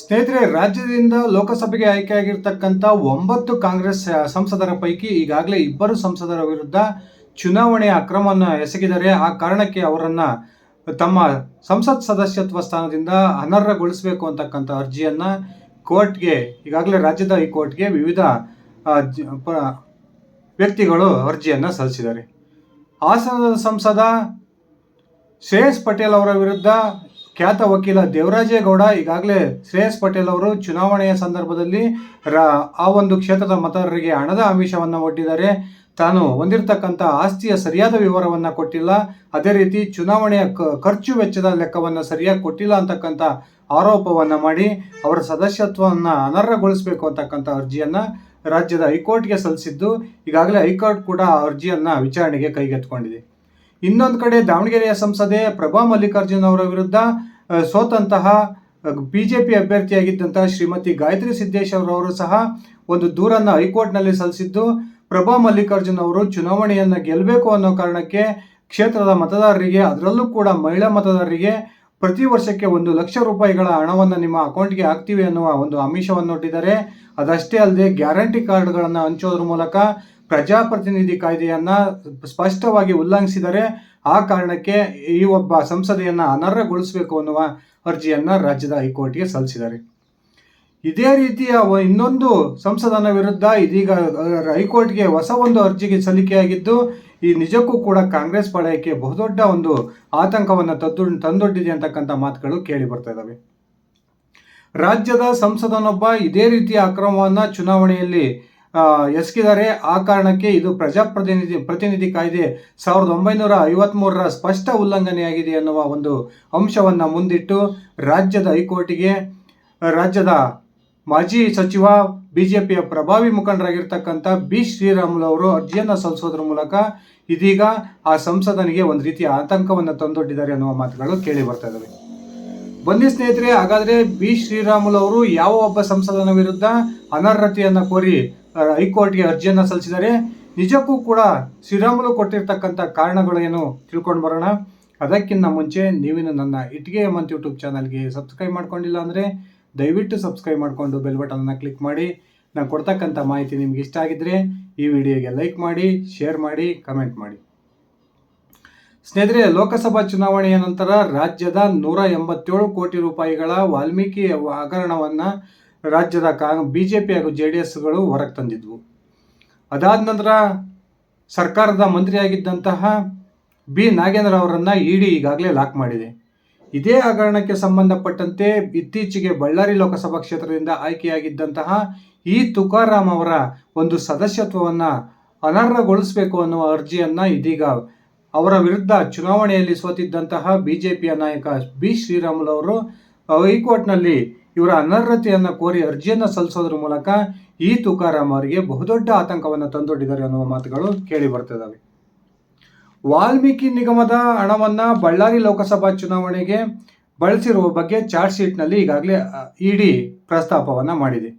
ಸ್ನೇಹಿತರೆ, ರಾಜ್ಯದಿಂದ ಲೋಕಸಭೆಗೆ ಆಯ್ಕೆಯಾಗಿರ್ತಕ್ಕಂಥ ಒಂಬತ್ತು ಕಾಂಗ್ರೆಸ್ ಸಂಸದರ ಪೈಕಿ ಈಗಾಗಲೇ ಇಬ್ಬರು ಸಂಸದರ ವಿರುದ್ಧ ಚುನಾವಣೆಯ ಅಕ್ರಮವನ್ನು ಎಸಗಿದರೆ ಆ ಕಾರಣಕ್ಕೆ ಅವರನ್ನು ತಮ್ಮ ಸಂಸತ್ ಸದಸ್ಯತ್ವ ಸ್ಥಾನದಿಂದ ಅನರ್ಹಗೊಳಿಸಬೇಕು ಅಂತಕ್ಕಂಥ ಅರ್ಜಿಯನ್ನು ಕೋರ್ಟ್ಗೆ, ಈಗಾಗಲೇ ರಾಜ್ಯದ ಹೈಕೋರ್ಟ್ಗೆ ವಿವಿಧ ವ್ಯಕ್ತಿಗಳು ಅರ್ಜಿಯನ್ನು ಸಲ್ಲಿಸಿದ್ದಾರೆ. ಹಾಸನದ ಸಂಸದ ಶ್ರೇಯಸ್ ಪಟೇಲ್ ಅವರ ವಿರುದ್ಧ ಖ್ಯಾತ ವಕೀಲ ದೇವರಾಜೇಗೌಡ ಈಗಾಗಲೇ ಶ್ರೇಯಸ್ ಪಟೇಲ್ ಅವರು ಚುನಾವಣೆಯ ಸಂದರ್ಭದಲ್ಲಿ ರ, ಆ ಒಂದು ಕ್ಷೇತ್ರದ ಮತದಾರರಿಗೆ ಹಣದ ಆಮಿಷವನ್ನು ಒಡ್ಡಿದ್ದಾರೆ. ತಾನು ಹೊಂದಿರತಕ್ಕಂಥ ಆಸ್ತಿಯ ಸರಿಯಾದ ವಿವರವನ್ನು ಕೊಟ್ಟಿಲ್ಲ. ಅದೇ ರೀತಿ ಚುನಾವಣೆಯ ಖರ್ಚು ವೆಚ್ಚದ ಲೆಕ್ಕವನ್ನು ಸರಿಯಾಗಿ ಕೊಟ್ಟಿಲ್ಲ ಅಂತಕ್ಕಂಥ ಆರೋಪವನ್ನು ಮಾಡಿ ಅವರ ಸದಸ್ಯತ್ವವನ್ನು ಅನರ್ಹಗೊಳಿಸಬೇಕು ಅಂತಕ್ಕಂಥ ಅರ್ಜಿಯನ್ನು ರಾಜ್ಯದ ಹೈಕೋರ್ಟ್ಗೆ ಸಲ್ಲಿಸಿದ್ದು, ಈಗಾಗಲೇ ಹೈಕೋರ್ಟ್ ಕೂಡ ಅರ್ಜಿಯನ್ನು ವಿಚಾರಣೆಗೆ ಕೈಗೆತ್ತಿಕೊಂಡಿದೆ. ಇನ್ನೊಂದು ಕಡೆ ದಾವಣಗೆರೆಯ ಸಂಸದೆ ಪ್ರಭಾ ಮಲ್ಲಿಕಾರ್ಜುನ್ ಅವರ ವಿರುದ್ಧ ಆ, ಜೆ ಪಿ ಅಭ್ಯರ್ಥಿಯಾಗಿದ್ದಂತಹ ಶ್ರೀಮತಿ ಗಾಯತ್ರಿ ಸಿದ್ದೇಶ್ ಅವರವರು ಸಹ ಒಂದು ದೂರನ್ನು ಹೈಕೋರ್ಟ್ನಲ್ಲಿ ಸಲ್ಲಿಸಿದ್ದು ಪ್ರಭಾ ಮಲ್ಲಿಕಾರ್ಜುನ್ ಅವರು ಚುನಾವಣೆಯನ್ನು ಗೆಲ್ಲಬೇಕು ಅನ್ನೋ ಕಾರಣಕ್ಕೆ ಕ್ಷೇತ್ರದ ಮತದಾರರಿಗೆ ಅದರಲ್ಲೂ ಕೂಡ ಮಹಿಳಾ ಮತದಾರರಿಗೆ ಪ್ರತಿ ವರ್ಷಕ್ಕೆ ಒಂದು ಲಕ್ಷ ರೂಪಾಯಿಗಳ ಹಣವನ್ನು ನಿಮ್ಮ ಅಕೌಂಟ್ಗೆ ಹಾಕ್ತೀವಿ ಅನ್ನುವ ಒಂದು ಆಮಿಷವನ್ನು ಒಡ್ಡಿದ್ದಾರೆ ಅದಷ್ಟೇ ಅಲ್ಲದೆ ಗ್ಯಾರಂಟಿ ಕಾರ್ಡ್ಗಳನ್ನು ಹಂಚೋದ್ರ ಮೂಲಕ ಪ್ರಜಾಪ್ರತಿನಿಧಿ ಕಾಯ್ದೆಯನ್ನ ಸ್ಪಷ್ಟವಾಗಿ ಉಲ್ಲಂಘಿಸಿದರೆ ಆ ಕಾರಣಕ್ಕೆ ಈ ಒಬ್ಬ ಸಂಸದೆಯನ್ನ ಅನರ್ಹಗೊಳಿಸಬೇಕು ಅನ್ನುವ ಅರ್ಜಿಯನ್ನ ರಾಜ್ಯದ ಹೈಕೋರ್ಟ್ಗೆ ಸಲ್ಲಿಸಿದ್ದಾರೆ. ಇದೇ ರೀತಿಯ ಇನ್ನೊಂದು ಸಂಸದನ ವಿರುದ್ಧ ಇದೀಗ ಹೈಕೋರ್ಟ್ಗೆ ಹೊಸ ಒಂದು ಅರ್ಜಿಗೆ ಸಲ್ಲಿಕೆಯಾಗಿದ್ದು, ಈ ನಿಜಕ್ಕೂ ಕೂಡ ಕಾಂಗ್ರೆಸ್ ಪಾಳಯಕ್ಕೆ ಬಹುದೊಡ್ಡ ಒಂದು ಆತಂಕವನ್ನು ತದ್ದು ತಂದೊಡ್ಡಿದೆ ಅಂತಕ್ಕಂಥ ಮಾತುಗಳು ಕೇಳಿ ಬರ್ತಾ ಇದ್ದಾವೆ ರಾಜ್ಯದ ಸಂಸದನೊಬ್ಬ ಇದೇ ರೀತಿಯ ಅಕ್ರಮವನ್ನು ಚುನಾವಣೆಯಲ್ಲಿ ಎಸಗಿದ್ದಾರೆ ಆ ಕಾರಣಕ್ಕೆ ಇದು ಪ್ರಜಾಪ್ರತಿನಿಧಿ ಪ್ರತಿನಿಧಿ ಕಾಯ್ದೆ ಸಾವಿರದ ಒಂಬೈನೂರ ಐವತ್ಮೂರರ ಸ್ಪಷ್ಟ ಉಲ್ಲಂಘನೆಯಾಗಿದೆ ಎನ್ನುವ ಒಂದು ಅಂಶವನ್ನು ಮುಂದಿಟ್ಟು ರಾಜ್ಯದ ಹೈಕೋರ್ಟಿಗೆ, ರಾಜ್ಯದ ಮಾಜಿ ಸಚಿವ, ಬಿಜೆಪಿಯ ಪ್ರಭಾವಿ ಮುಖಂಡರಾಗಿರ್ತಕ್ಕಂಥ ಬಿ ಶ್ರೀರಾಮುಲು ಅವರು ಅರ್ಜಿಯನ್ನು ಸಲ್ಲಿಸೋದ್ರ ಮೂಲಕ ಇದೀಗ ಆ ಸಂಸದನಿಗೆ ಒಂದು ರೀತಿಯ ಆತಂಕವನ್ನು ತಂದೊಡ್ಡಿದ್ದಾರೆ ಅನ್ನುವ ಮಾತುಗಳು ಕೇಳಿ ಬರ್ತಾ ಇದ್ದಾವೆ ಬನ್ನಿ ಸ್ನೇಹಿತರೆ, ಹಾಗಾದ್ರೆ ಬಿ ಶ್ರೀರಾಮುಲು ಅವರು ಯಾವ ಒಬ್ಬ ಸಂಸದನ ವಿರುದ್ಧ ಅನರ್ಹತೆಯನ್ನು ಕೋರಿ ಹೈಕೋರ್ಟ್ಗೆ ಅರ್ಜಿಯನ್ನು ಸಲ್ಲಿಸಿದರೆ ನಿಜಕ್ಕೂ ಕೂಡ ಶ್ರೀರಾಮುಲು ಕೊಟ್ಟಿರ್ತಕ್ಕಂಥ ಕಾರಣಗಳು ಏನು ತಿಳ್ಕೊಂಡು ಬರೋಣ. ಅದಕ್ಕಿಂತ ಮುಂಚೆ ನೀವಿನ ನನ್ನ ಇಟ್ಗೆ ಮಂತ್ ಯೂಟ್ಯೂಬ್ ಚಾನಲ್ಗೆ ಸಬ್ಸ್ಕ್ರೈಬ್ ಮಾಡ್ಕೊಂಡಿಲ್ಲ ಅಂದರೆ ದಯವಿಟ್ಟು ಸಬ್ಸ್ಕ್ರೈಬ್ ಮಾಡಿಕೊಂಡು ಬೆಲ್ ಬಟನನ್ನು ಕ್ಲಿಕ್ ಮಾಡಿ. ನಾನು ಕೊಡ್ತಕ್ಕಂಥ ಮಾಹಿತಿ ನಿಮ್ಗೆ ಇಷ್ಟ ಆಗಿದ್ರೆ ಈ ವಿಡಿಯೋಗೆ ಲೈಕ್ ಮಾಡಿ, ಶೇರ್ ಮಾಡಿ, ಕಮೆಂಟ್ ಮಾಡಿ. ಸ್ನೇಹಿತರೆ, ಲೋಕಸಭಾ ಚುನಾವಣೆಯ ನಂತರ ರಾಜ್ಯದ ನೂರ ಎಂಬತ್ತೇಳು ಕೋಟಿ ರೂಪಾಯಿಗಳ ವಾಲ್ಮೀಕಿ ಹಗರಣವನ್ನ ರಾಜ್ಯದ ಕಾಂಗ್ ಪಿ ಹಾಗೂ ಜೆ ಡಿ ಎಸ್ಗಳು ಹೊರಗೆ ತಂದಿದ್ವು. ಅದಾದ ನಂತರ ಸರ್ಕಾರದ ಮಂತ್ರಿಯಾಗಿದ್ದಂತಹ ಬಿ. ನಾಗೇಂದ್ರ ಅವರನ್ನ ಇಡಿ ಈಗಾಗಲೇ ಲಾಕ್ ಮಾಡಿದೆ. ಇದೇ ಹಗರಣಕ್ಕೆ ಸಂಬಂಧಪಟ್ಟಂತೆ ಇತ್ತೀಚೆಗೆ ಬಳ್ಳಾರಿ ಲೋಕಸಭಾ ಕ್ಷೇತ್ರದಿಂದ ಆಯ್ಕೆಯಾಗಿದ್ದಂತಹ ಈ ತುಕಾರಾಮ್ ಅವರ ಒಂದು ಸದಸ್ಯತ್ವವನ್ನು ಅನರ್ಹಗೊಳಿಸಬೇಕು ಅನ್ನುವ ಅರ್ಜಿಯನ್ನು ಇದೀಗ ಅವರ ವಿರುದ್ಧ ಚುನಾವಣೆಯಲ್ಲಿ ಸೋತಿದ್ದಂತಹ ಬಿ ಜೆ ಪಿಯ ನಾಯಕ ಬಿ. ಶ್ರೀರಾಮುಲು ಅವರು ಹೈಕೋರ್ಟ್ನಲ್ಲಿ ಇವರ ಅನರ್ಹತೆಯನ್ನು ಕೋರಿ ಅರ್ಜಿಯನ್ನು ಸಲ್ಲಿಸೋದ್ರ ಮೂಲಕ ಈ ತುಕಾರಾಮ್ ಅವರಿಗೆ ಬಹುದೊಡ್ಡ ಆತಂಕವನ್ನು ತಂದೊಡ್ಡಿದ್ದಾರೆ ಅನ್ನುವ ಮಾತುಗಳು ಕೇಳಿ ಬರ್ತಿದ್ದಾವೆ ವಾಲ್ಮೀಕಿ ನಿಗಮದ ಹಣವನ್ನ ಬಳ್ಳಾರಿ ಲೋಕಸಭಾ ಚುನಾವಣೆಗೆ ಬಳಸಿರುವ ಬಗ್ಗೆ ಚಾರ್ಜ್ ಶೀಟ್ನಲ್ಲಿ ಈಗಾಗಲೇ ಇಡಿ ಪ್ರಸ್ತಾಪವನ್ನು ಮಾಡಿದೆ.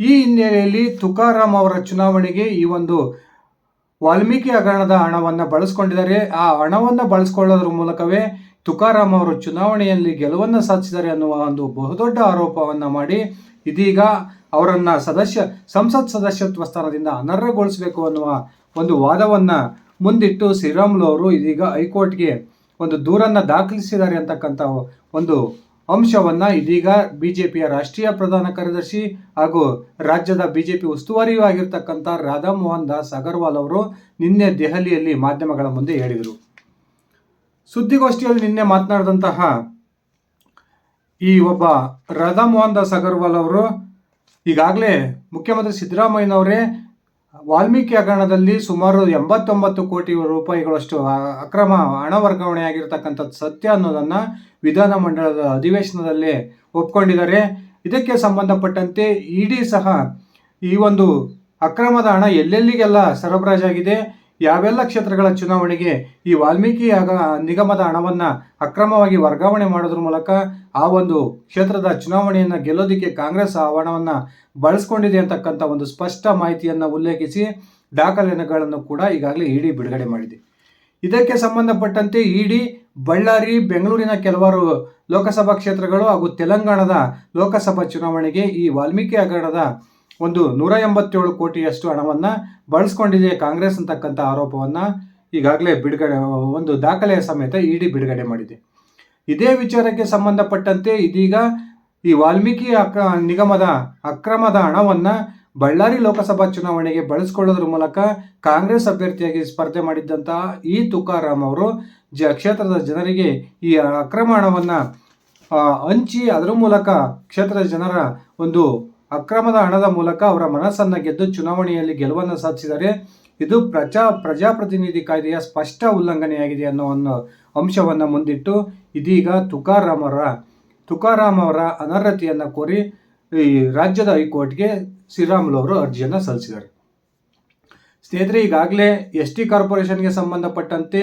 ಈ ಹಿನ್ನೆಲೆಯಲ್ಲಿ ತುಕಾರಾಮ್ ಅವರ ಚುನಾವಣೆಗೆ ಈ ಒಂದು ವಾಲ್ಮೀಕಿ ಹಗರಣದ ಹಣವನ್ನು ಬಳಸ್ಕೊಂಡಿದ್ದಾರೆ. ಆ ಹಣವನ್ನು ಬಳಸ್ಕೊಳ್ಳೋದ್ರ ಮೂಲಕವೇ ತುಕಾರಾಮ್ ಅವರು ಚುನಾವಣೆಯಲ್ಲಿ ಗೆಲುವನ್ನು ಸಾಧಿಸಿದ್ದಾರೆ ಅನ್ನುವ ಒಂದು ಬಹುದೊಡ್ಡ ಆರೋಪವನ್ನು ಮಾಡಿ ಇದೀಗ ಅವರನ್ನು ಸದಸ್ಯ, ಸಂಸತ್ ಸದಸ್ಯತ್ವ ಸ್ಥಾನದಿಂದ ಅನರ್ಹಗೊಳಿಸಬೇಕು ಅನ್ನುವ ಒಂದು ವಾದವನ್ನು ಮುಂದಿಟ್ಟು ಶ್ರೀರಾಮುಲು ಅವರು ಇದೀಗ ಹೈಕೋರ್ಟ್ಗೆ ಒಂದು ದೂರನ್ನು ದಾಖಲಿಸಿದ್ದಾರೆ ಅಂತಕ್ಕಂಥ ಒಂದು ಅಂಶವನ್ನು ಇದೀಗ ಬಿ ಜೆ ಪಿಯ ರಾಷ್ಟ್ರೀಯ ಪ್ರಧಾನ ಕಾರ್ಯದರ್ಶಿ ಹಾಗೂ ರಾಜ್ಯದ ಬಿ ಜೆ ಪಿ ಉಸ್ತುವಾರಿಯೂ ಆಗಿರ್ತಕ್ಕಂಥ ರಾಧಾಮೋಹನ್ ದಾಸ್ ಅಗರ್ವಾಲ್ ಅವರು ನಿನ್ನೆ ದೆಹಲಿಯಲ್ಲಿ ಮಾಧ್ಯಮಗಳ ಮುಂದೆ ಹೇಳಿದರು. ಸುದ್ದಿಗೋಷ್ಠಿಯಲ್ಲಿ ನಿನ್ನೆ ಮಾತನಾಡಿದಂತಹ ಈ ಒಬ್ಬ ರಾಧಾ ಮೋಹನ್ ದಾಸ್ ಅಗರ್ವಾಲ್ ಅವರು, ಈಗಾಗಲೇ ಮುಖ್ಯಮಂತ್ರಿ ಸಿದ್ದರಾಮಯ್ಯನವರೇ ವಾಲ್ಮೀಕಿ ಹಗರಣದಲ್ಲಿ ಸುಮಾರು ಎಂಬತ್ತೊಂಬತ್ತು ಕೋಟಿ ರೂಪಾಯಿಗಳಷ್ಟು ಅಕ್ರಮ ಹಣ ವರ್ಗಾವಣೆ ಆಗಿರ್ತಕ್ಕಂಥದ್ದು ಸತ್ಯ ಅನ್ನೋದನ್ನ ವಿಧಾನಮಂಡಲದ ಅಧಿವೇಶನದಲ್ಲಿ ಒಪ್ಕೊಂಡಿದ್ದಾರೆ. ಇದಕ್ಕೆ ಸಂಬಂಧಪಟ್ಟಂತೆ ಇಡಿ ಸಹ ಈ ಒಂದು ಅಕ್ರಮದ ಹಣ ಎಲ್ಲೆಲ್ಲಿಗೆಲ್ಲ ಸರಬರಾಜಾಗಿದೆ ಯಾವೆಲ್ಲ ಕ್ಷೇತ್ರಗಳ ಚುನಾವಣೆಗೆ ಈ ವಾಲ್ಮೀಕಿ ಆಗ ನಿಗಮದ ಹಣವನ್ನು ಅಕ್ರಮವಾಗಿ ವರ್ಗಾವಣೆ ಮಾಡೋದ್ರ ಮೂಲಕ ಆ ಒಂದು ಕ್ಷೇತ್ರದ ಚುನಾವಣೆಯನ್ನು ಗೆಲ್ಲೋದಿಕ್ಕೆ ಕಾಂಗ್ರೆಸ್ ಆ ಹಣವನ್ನು ಬಳಸ್ಕೊಂಡಿದೆ ಅಂತಕ್ಕಂಥ ಒಂದು ಸ್ಪಷ್ಟ ಮಾಹಿತಿಯನ್ನು ಉಲ್ಲೇಖಿಸಿ ದಾಖಲೆಗಳನ್ನು ಕೂಡ ಈಗಾಗಲೇ ಇಡಿ ಬಿಡುಗಡೆ ಮಾಡಿದೆ. ಇದಕ್ಕೆ ಸಂಬಂಧಪಟ್ಟಂತೆ ಇಡಿ, ಬಳ್ಳಾರಿ, ಬೆಂಗಳೂರಿನ ಕೆಲವಾರು ಲೋಕಸಭಾ ಕ್ಷೇತ್ರಗಳು ಹಾಗೂ ತೆಲಂಗಾಣದ ಲೋಕಸಭಾ ಚುನಾವಣೆಗೆ ಈ ವಾಲ್ಮೀಕಿ ಹಗರಣದ ಒಂದು ನೂರ ಎಂಬತ್ತೇಳು ಕೋಟಿಯಷ್ಟು ಹಣವನ್ನು ಬಳಸ್ಕೊಂಡಿದೆ ಕಾಂಗ್ರೆಸ್ ಅಂತಕ್ಕಂಥ ಆರೋಪವನ್ನು ಈಗಾಗಲೇ ಬಿಡುಗಡೆ, ಒಂದು ದಾಖಲೆಯ ಸಮೇತ ಇಡಿ ಬಿಡುಗಡೆ ಮಾಡಿದೆ. ಇದೇ ವಿಚಾರಕ್ಕೆ ಸಂಬಂಧಪಟ್ಟಂತೆ ಇದೀಗ ಈ ವಾಲ್ಮೀಕಿ ಅಕ್ರ, ನಿಗಮದ ಅಕ್ರಮದ ಹಣವನ್ನು ಬಳ್ಳಾರಿ ಲೋಕಸಭಾ ಚುನಾವಣೆಗೆ ಬಳಸ್ಕೊಳ್ಳೋದ್ರ ಮೂಲಕ ಕಾಂಗ್ರೆಸ್ ಅಭ್ಯರ್ಥಿಯಾಗಿ ಸ್ಪರ್ಧೆ ಮಾಡಿದ್ದಂತಹ ಈ ತುಕಾರಾಮ್ ಅವರು ಜ, ಕ್ಷೇತ್ರದ ಜನರಿಗೆ ಈ ಅಕ್ರಮ ಹಣವನ್ನು ಹಂಚಿ ಅದರ ಮೂಲಕ ಕ್ಷೇತ್ರದ ಜನರ ಒಂದು ಅಕ್ರಮದ ಹಣದ ಮೂಲಕ ಅವರ ಮನಸ್ಸನ್ನು ಗೆದ್ದು ಚುನಾವಣೆಯಲ್ಲಿ ಗೆಲುವನ್ನು ಸಾಧಿಸಿದರೆ ಇದು ಪ್ರಜಾ, ಪ್ರಜಾಪ್ರತಿನಿಧಿ ಕಾಯ್ದೆಯ ಸ್ಪಷ್ಟ ಉಲ್ಲಂಘನೆಯಾಗಿದೆ ಅನ್ನೋ ಒಂದು ಅಂಶವನ್ನು ಮುಂದಿಟ್ಟು ಇದೀಗ ತುಕಾರಾಮ್ ಅವರ ತುಕಾರಾಮ್ ಅವರ ಅನರ್ಹತೆಯನ್ನು ಕೋರಿ ಈ ರಾಜ್ಯದ ಹೈಕೋರ್ಟ್ಗೆ ಶ್ರೀರಾಮುಲು ಅವರು ಅರ್ಜಿಯನ್ನು ಸಲ್ಲಿಸಿದ್ದಾರೆ. ಸ್ನೇಹಿತರೆ, ಈಗಾಗಲೇ ಎಸ್ ಟಿ ಕಾರ್ಪೊರೇಷನ್ಗೆ ಸಂಬಂಧಪಟ್ಟಂತೆ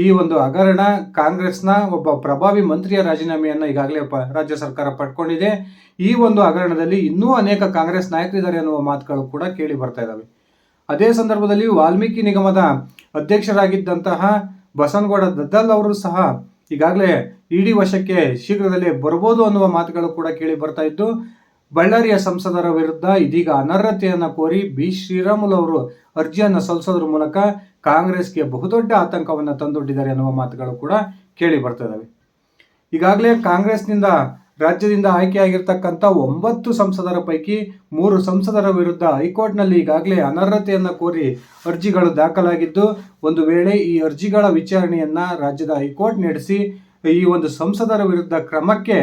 ಈ ಒಂದು ಹಗರಣ ಕಾಂಗ್ರೆಸ್ನ ಒಬ್ಬ ಪ್ರಭಾವಿ ಮಂತ್ರಿಯ ರಾಜೀನಾಮೆಯನ್ನು ಈಗಾಗಲೇ ಪ ರಾಜ್ಯ ಸರ್ಕಾರ ಪಡ್ಕೊಂಡಿದೆ. ಈ ಒಂದು ಹಗರಣದಲ್ಲಿ ಇನ್ನೂ ಅನೇಕ ಕಾಂಗ್ರೆಸ್ ನಾಯಕರಿದ್ದಾರೆ ಅನ್ನುವ ಮಾತುಗಳು ಕೂಡ ಕೇಳಿ ಬರ್ತಾ ಇದ್ದಾವೆ ಅದೇ ಸಂದರ್ಭದಲ್ಲಿ ವಾಲ್ಮೀಕಿ ನಿಗಮದ ಅಧ್ಯಕ್ಷರಾಗಿದ್ದಂತಹ ಬಸನಗೌಡ ದದ್ದಲ್ ಅವರು ಸಹ ಈಗಾಗಲೇ ಇಡಿ ವಶಕ್ಕೆ ಶೀಘ್ರದಲ್ಲೇ ಬರ್ಬೋದು ಅನ್ನುವ ಮಾತುಗಳು ಕೂಡ ಕೇಳಿ ಬರ್ತಾ ಇದ್ದು, ಬಳ್ಳಾರಿಯ ಸಂಸದರ ವಿರುದ್ಧ ಇದೀಗ ಅನರ್ಹತೆಯನ್ನು ಕೋರಿ ಬಿ ಶ್ರೀರಾಮುಲು ಅವರು ಅರ್ಜಿಯನ್ನು ಸಲ್ಲಿಸೋದ್ರ ಮೂಲಕ ಕಾಂಗ್ರೆಸ್ಗೆ ಬಹುದೊಡ್ಡ ಆತಂಕವನ್ನು ತಂದೊಡ್ಡಿದ್ದಾರೆ ಎನ್ನುವ ಮಾತುಗಳು ಕೂಡ ಕೇಳಿ ಬರ್ತಿದ್ದಾವೆ ಈಗಾಗಲೇ ಕಾಂಗ್ರೆಸ್ನಿಂದ ರಾಜ್ಯದಿಂದ ಆಯ್ಕೆಯಾಗಿರ್ತಕ್ಕಂಥ ಒಂಬತ್ತು ಸಂಸದರ ಪೈಕಿ ಮೂರು ಸಂಸದರ ವಿರುದ್ಧ ಹೈಕೋರ್ಟ್ನಲ್ಲಿ ಈಗಾಗಲೇ ಅನರ್ಹತೆಯನ್ನು ಕೋರಿ ಅರ್ಜಿಗಳು ದಾಖಲಾಗಿದ್ದು, ಒಂದು ವೇಳೆ ಈ ಅರ್ಜಿಗಳ ವಿಚಾರಣೆಯನ್ನ ರಾಜ್ಯದ ಹೈಕೋರ್ಟ್ ನಡೆಸಿ, ಈ ಒಂದು ಸಂಸದರ ವಿರುದ್ಧ ಕ್ರಮಕ್ಕೆ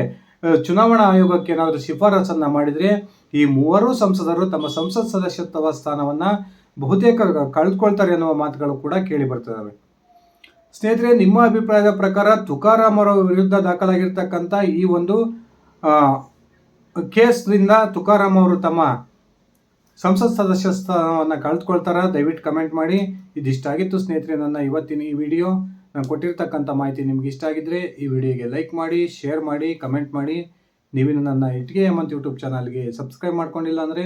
ಚುನಾವಣಾ ಆಯೋಗಕ್ಕೆ ಏನಾದರೂ ಶಿಫಾರಸನ್ನು ಮಾಡಿದರೆ ಈ ಮೂವರು ಸಂಸದರು ತಮ್ಮ ಸಂಸತ್ ಸದಸ್ಯತ್ವ ಸ್ಥಾನವನ್ನು ಬಹುತೇಕ ಕಳೆದುಕೊಳ್ತಾರೆ ಎನ್ನುವ ಮಾತುಗಳು ಕೂಡ ಕೇಳಿ ಬರ್ತಿದ್ದಾವೆ ಸ್ನೇಹಿತರೆ, ನಿಮ್ಮ ಅಭಿಪ್ರಾಯದ ಪ್ರಕಾರ ತುಕಾರಾಮ್ ಅವರ ವಿರುದ್ಧ ದಾಖಲಾಗಿರ್ತಕ್ಕಂಥ ಈ ಒಂದು ಕೇಸ್ನಿಂದ ತುಕಾರಾಮ್ ಅವರು ತಮ್ಮ ಸಂಸತ್ ಸದಸ್ಯ ಸ್ಥಾನವನ್ನು ಕಳೆದುಕೊಳ್ತಾರ? ದಯವಿಟ್ಟು ಕಮೆಂಟ್ ಮಾಡಿ. ಇದಿಷ್ಟ ಆಗಿತ್ತು ಸ್ನೇಹಿತರೆ ನನ್ನ ಇವತ್ತಿನ ಈ ವಿಡಿಯೋ. ನಾನು ಕೊಟ್ಟಿರ್ತಕ್ಕಂಥ ಮಾಹಿತಿ ನಿಮ್ಗೆ ಇಷ್ಟ ಆಗಿದ್ರೆ ಈ ವಿಡಿಯೋಗೆ ಲೈಕ್ ಮಾಡಿ, ಶೇರ್ ಮಾಡಿ, ಕಮೆಂಟ್ ಮಾಡಿ. ನೀವು ನನ್ನ ಇಟ್ಗೆ ಹೇಮಂತ್ ಯೂಟ್ಯೂಬ್ ಚಾನಲ್ಗೆ ಸಬ್ಸ್ಕ್ರೈಬ್ ಮಾಡ್ಕೊಂಡಿಲ್ಲ ಅಂದರೆ